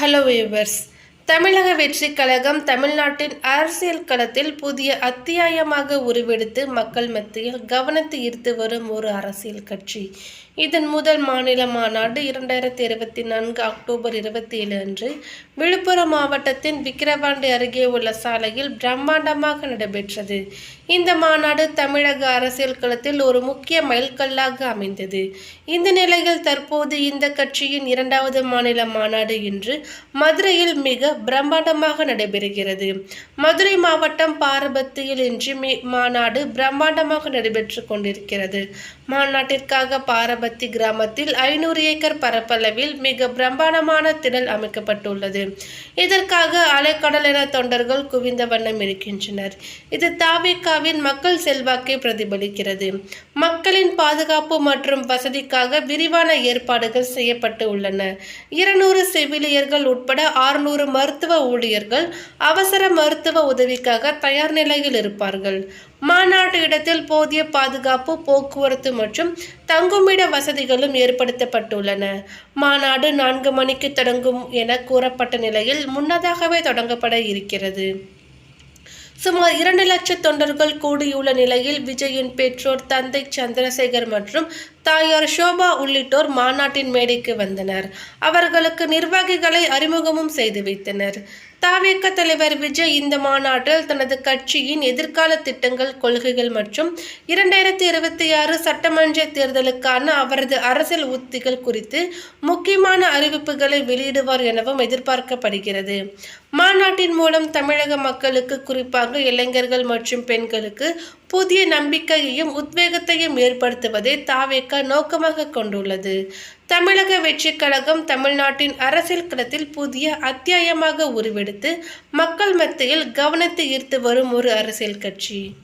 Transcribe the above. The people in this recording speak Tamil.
ஹலோ வியூவர்ஸ் தமிழக வெற்றி கழகம் தமிழ்நாட்டின் அரசியல் களத்தில் புதிய அத்தியாயமாக உருவெடுத்து மக்கள் மத்தியில் கவனத்தை ஈர்த்து வரும் ஒரு அரசியல் கட்சி. இதன் முதல் மாநில மாநாடு இரண்டாயிரத்தி இருபத்தி நான்கு அக்டோபர் இருபத்தி ஏழு அன்று விழுப்புரம் மாவட்டத்தின் விக்கிரவாண்டி அருகே உள்ள சாலையில் பிரம்மாண்டமாக நடைபெற்றது. இந்த மாநாடு தமிழக அரசியல் களத்தில் ஒரு முக்கிய மைல்கல்லாக அமைந்தது. இந்த நிலையில் தற்போது இந்த கட்சியின் இரண்டாவது மாநில மாநாடு இன்று மதுரையில் மிக பிரம்மாண்டமாக நடைபெறுகிறது. மதுரை மாவட்டம் பாரபத்தியில் இன்று மாநாடு பிரம்மாண்டமாக நடைபெற்று கொண்டிருக்கிறது. மாநாட்டிற்காக பாரபத்தி கிராமத்தில் ஐநூறு ஏக்கர் பரப்பளவில் மிக பிரம்மாண்டமான திடல் அமைக்கப்பட்டுள்ளது. இதற்காக அலைக்கடலின தொண்டர்கள் குவிந்த வண்ணம் இருக்கின்றனர். இது தாவேக்காவின் மக்கள் செல்வாக்கை பிரதிபலிக்கிறது. மக்களின் பாதுகாப்பு மற்றும் வசதிக்காக விரிவான ஏற்பாடுகள் செய்யப்பட்டு உள்ளன. இருநூறு செவிலியர்கள் உட்பட ஆறுநூறு மருத்துவ ஊழியர்கள் அவசர மருத்துவ உதவிக்காக தயார் நிலையில் இருப்பார்கள். மாநாட்டு இடத்தில் போதிய பாதுகாப்பு போக்குவரத்து மற்றும் தங்குமிட வசதிகளும் ஏற்படுத்தப்பட்டுள்ளன. மாநாடு நான்கு மணிக்கு தொடங்கும் என கூறப்பட்ட நிலையில் முன்னதாகவே தொடங்கப்பட இருக்கிறது. சுமார் இரண்டு லட்சம் தொண்டர்கள் கூடியுள்ள நிலையில் விஜயின் பெற்றோர் தந்தை சந்திரசேகர் மற்றும் தாயார் ஷோபா உள்ளிட்டோர் மாநாட்டின் மேடைக்கு வந்தனர். அவர்களுக்கு நிர்வாகிகளை அறிமுகமும் செய்து வைத்தனர். தாவேக்க தலைவர் விஜய் இந்த மாநாட்டில் தனது கட்சியின் எதிர்கால திட்டங்கள் கொள்கைகள் மற்றும் இரண்டாயிரத்தி இருபத்தி ஆறு சட்டமன்ற தேர்தலுக்கான அவரது அரசியல் உத்திகள் குறித்து முக்கியமான அறிவிப்புகளை வெளியிடுவார் எனவும் எதிர்பார்க்கப்படுகிறது. மாநாட்டின் மூலம் தமிழக மக்களுக்கு குறிப்பாக இளைஞர்கள் மற்றும் பெண்களுக்கு புதிய நம்பிக்கையையும் உத்வேகத்தையும் ஏற்படுத்துவதை தாவேக்க நோக்கமாக கொண்டுள்ளது. தமிழக வெற்றிக் கழகம் தமிழ்நாட்டின் அரசியல் களத்தில் புதிய அத்தியாயமாக உருவெடுத்து மக்கள் மத்தியில் கவனத்தை ஈர்த்து வரும் ஒரு அரசியல் கட்சி.